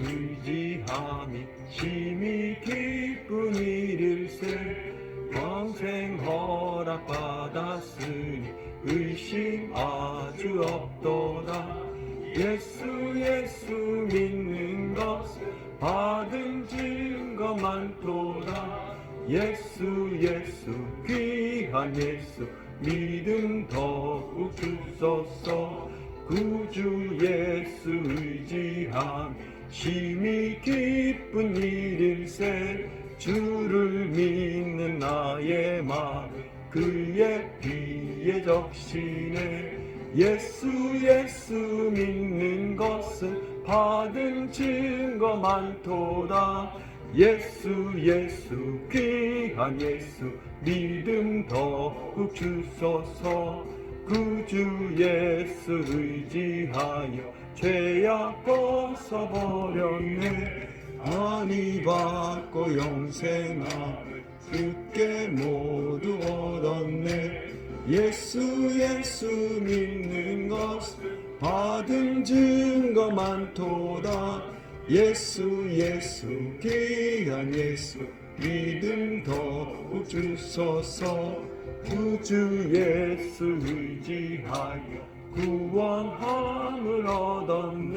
의지함이 심히 기쁜 일일세. 평생 허락받았으니 의심 아주 없도다. 예수 예수 믿는 것 받은 증거 많도다. 예수 예수 귀한 예수 믿음 더욱 주소서. 구주 예수 의지함 심히 기쁜 일일세 주를 믿는 나의 마음 그의 비에 적시네 예수 예수 믿는 것은 받은 증거 많도다. 예수 예수 귀한 예수 믿음 더욱 주소서. 구주 예수 의지하여 죄악 벗 어버렸네. 아니 받고 영생함을 주께 모두 얻었네. 예수 예수 믿는 것을 받은 증거 많도다. 예수 예수 귀한 예수 믿음 더욱 주소서. 구주 예수 의지하여 구원함을 얻었네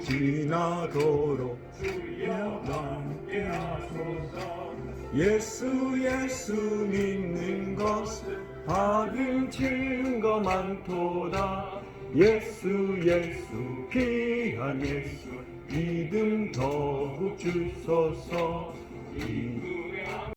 지나도록 주여 함께 하소서 예수 예수 믿는 것을 받은 증거 많도다 예수 예수 귀한 예수 믿음 더욱 주소서. 이